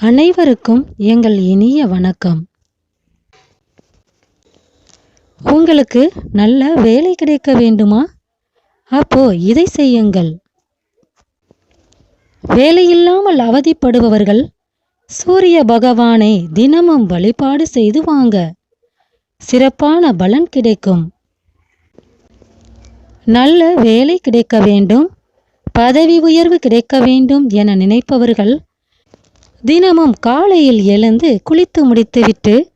அனைவருக்கும் எங்கள் இனிய வணக்கம். உங்களுக்கு நல்ல வேலை கிடைக்க வேண்டுமா? அப்போ இதை செய்யுங்கள். வேலையில்லாமல் அவதிப்படுபவர்கள் சூரிய பகவானை தினமும் வழிபாடு செய்து வாங்க. சிறப்பான பலன் கிடைக்கும். நல்ல வேலை கிடைக்க வேண்டும். பதவி உயர்வு கிடைக்க வேண்டும் என நினைப்பவர்கள் தினமும் காலையில் எழுந்து குளித்து முடித்துவிட்டு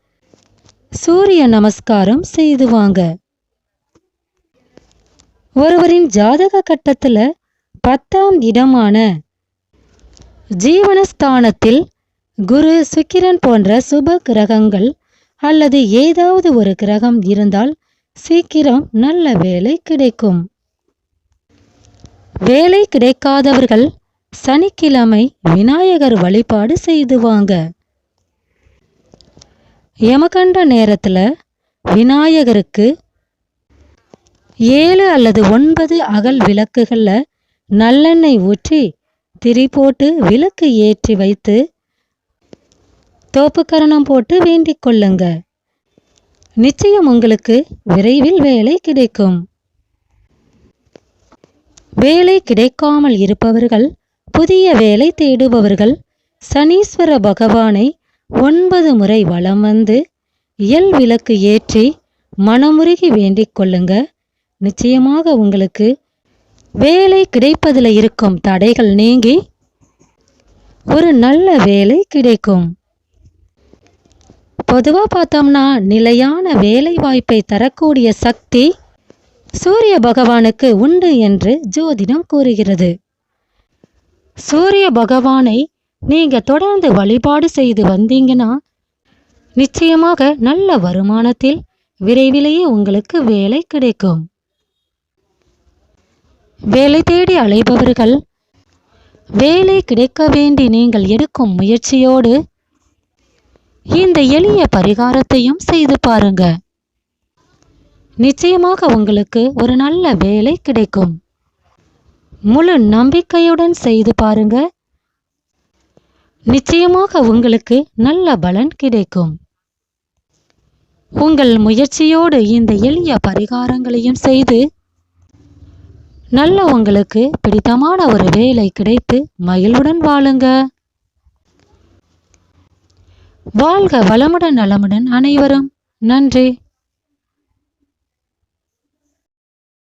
சூரிய நமஸ்காரம் செய்து வாங்க. ஒருவரின் ஜாதக கட்டத்துல பத்தாம் இடமான ஜீவனஸ்தானத்தில் குரு சுக்கிரன் போன்ற சுப கிரகங்கள் அல்லது ஏதாவது ஒரு கிரகம் இருந்தால் சீக்கிரம் நல்ல வேலை கிடைக்கும். வேலை கிடைக்காதவர்கள் சனிக்கிழமை விநாயகர் வழிபாடு செய்து வாங்க. யமகண்ட நேரத்தில் விநாயகருக்கு ஏழு அல்லது ஒன்பது அகல் விளக்குகளில் நல்லெண்ணெய் ஊற்றி திரி போட்டு விளக்கு ஏற்றி வைத்து தோப்புக்கரணம் போட்டு வேண்டிக் கொள்ளுங்க. நிச்சயம் உங்களுக்கு விரைவில் வேலை கிடைக்கும். வேலை கிடைக்காமல் இருப்பவர்கள் புதிய வேலை தேடுபவர்கள் சனீஸ்வர பகவானை ஒன்பது முறை வலம் வந்து இயல் விளக்கு ஏற்றி மனமுருகி வேண்டிக் கொள்ளுங்க. நிச்சயமாக உங்களுக்கு வேலை கிடைப்பதில் இருக்கும் தடைகள் நீங்கி ஒரு நல்ல வேலை கிடைக்கும். பொதுவாக பார்த்தோம்னா நிலையான வேலை வாய்ப்பை தரக்கூடிய சக்தி சூரிய பகவானுக்கு உண்டு என்று ஜோதிடம் கூறுகிறது. சூரிய பகவானை நீங்கள் தொடர்ந்து வழிபாடு செய்து வந்தீங்கன்னா நிச்சயமாக நல்ல வருமானத்தில் விரைவிலேயே உங்களுக்கு வேலை கிடைக்கும். வேலை தேடி அலைபவர்கள் வேலை கிடைக்க வேண்டி நீங்கள் எடுக்கும் முயற்சியோடு இந்த எளிய பரிகாரத்தையும் செய்து பாருங்க. நிச்சயமாக உங்களுக்கு ஒரு நல்ல வேலை கிடைக்கும். முழு நம்பிக்கையுடன் செய்து பாருங்க. நிச்சயமாக உங்களுக்கு நல்ல பலன் கிடைக்கும். உங்கள் முயற்சியோடு இந்த எளிய பரிகாரங்களையும் செய்து நல்ல உங்களுக்கு பிடித்தமான ஒரு வேலை கிடைத்து மகிழ்வுடன் வாழுங்க. வாழ்க வளமுடன் நலமுடன் அனைவரும். நன்றி.